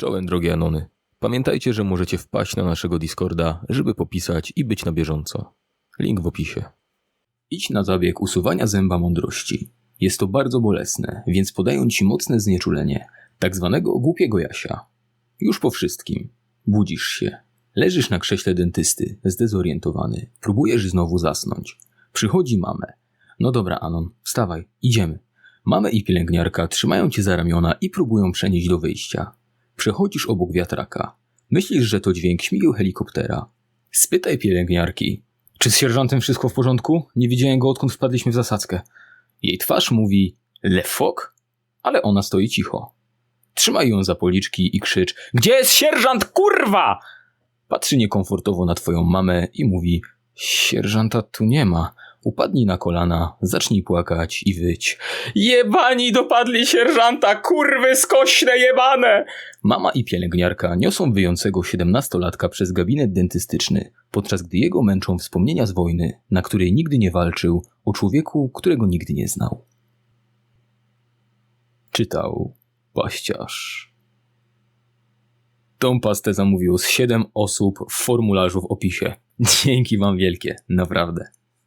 Czołem drogie Anony. Pamiętajcie, że możecie wpaść na naszego Discorda, żeby popisać i być na bieżąco. Link w opisie. Idź na zabieg usuwania zęba mądrości. Jest to bardzo bolesne, więc podają ci mocne znieczulenie, tak zwanego głupiego Jasia. Już po wszystkim. Budzisz się. Leżysz na krześle dentysty, zdezorientowany. Próbujesz znowu zasnąć. Przychodzi mamę. No dobra, Anon, wstawaj, idziemy. Mamę i pielęgniarka trzymają cię za ramiona i próbują przenieść do wyjścia. Przechodzisz obok wiatraka. Myślisz, że to dźwięk śmigieł helikoptera. Spytaj pielęgniarki. Czy z sierżantem wszystko w porządku? Nie widziałem go odkąd wpadliśmy w zasadzkę. Jej twarz mówi Le fok? Ale ona stoi cicho. Trzymaj ją za policzki i krzycz Gdzie jest sierżant, kurwa? Patrzy niekomfortowo na twoją mamę i mówi Sierżanta tu nie ma. Upadnij na kolana, zacznij płakać i wyć. Jebani dopadli sierżanta, kurwy skośne jebane! Mama i pielęgniarka niosą wyjącego siedemnastolatka przez gabinet dentystyczny, podczas gdy jego męczą wspomnienia z wojny, na której nigdy nie walczył, o człowieku, którego nigdy nie znał. Czytał paściarz. Tą pastę zamówiło z 7 osób w formularzu w opisie. Dzięki wam wielkie, naprawdę.